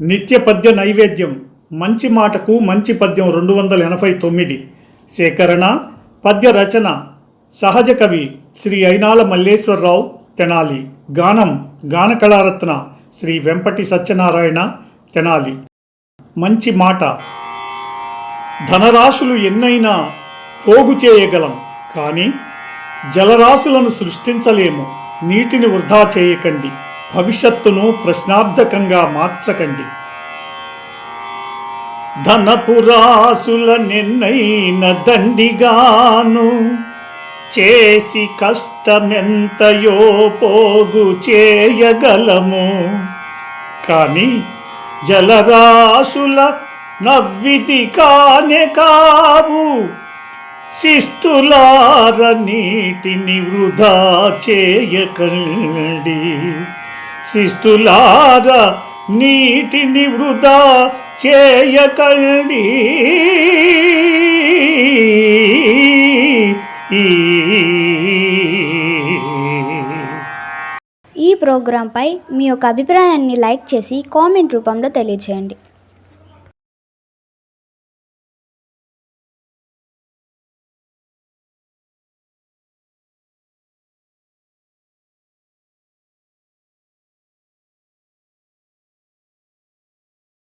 నిత్య పద్య నైవేద్యం. మంచి మాటకు మంచి పద్యం రెండు వందల ఎనభై తొమ్మిది. సేకరణ పద్య రచన. సహజ కవి శ్రీ అయినాల మల్లేశ్వరరావు తెనాలి. గానం గాన కళారత్న శ్రీ వెంపటి సత్యనారాయణ తెనాలి. మంచి మాట. ధనరాశులు ఎన్నైనా పోగు చేయగలం కానీ జలరాశులను సృష్టించలేము. నీటిని వృధా చేయకండి. భవిష్యత్తును ప్రశ్నార్థకంగా మార్చకండి. ధనపురాసుల నిన్నైన దండిగాను చేసి కష్టమెంతయో పోగు చేయగలము. కానీ జలరాశుల నవ్విది కానే కావు. శిస్తులార నీటిని వృధా చేయకండి. శిష్టులార నీటిని వృధా చేయకండి. ఈ ప్రోగ్రాంపై మీ యొక్క అభిప్రాయాన్ని లైక్ చేసి కామెంట్ రూపంలో తెలియచేయండి.